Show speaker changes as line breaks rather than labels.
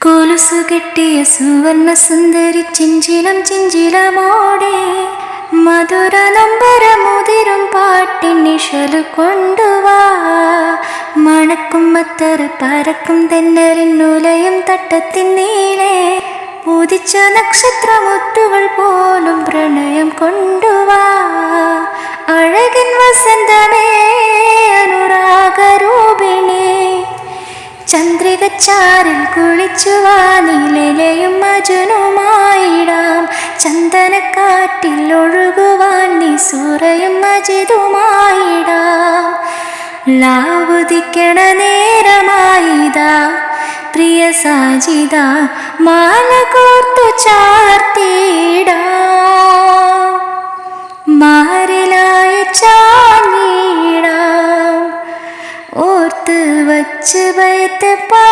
കൊലുസു കെട്ടിയ സുവർണ സുന്ദരി ചിഞ്ചിലം ചിഞ്ചിലമോടെ മധുര നമ്പര മുതിരും പാട്ടിനിഷലു കൊണ്ടുവാ. മണക്കും മത്തറ പരക്കും തെന്നലിനുലയും തട്ടത്തിൻ നീളെ ഉദിച്ച നക്ഷത്രമുത്തുകൾ പോലും പ്രണയം കൊണ്ടുവാ ചന്ദ്രികച്ചാരിൽ കുളിച്ചുവാനിലയും മജുനുമായിടാം. ചന്ദനക്കാറ്റിൽ ഒഴുകുവാൻ നീ സൂറയും മജിതുമായിടാം ലാവുദിക്കണ നേരമായിതാ പ്രിയ സാജിത മാല வச்சு வைத்து பா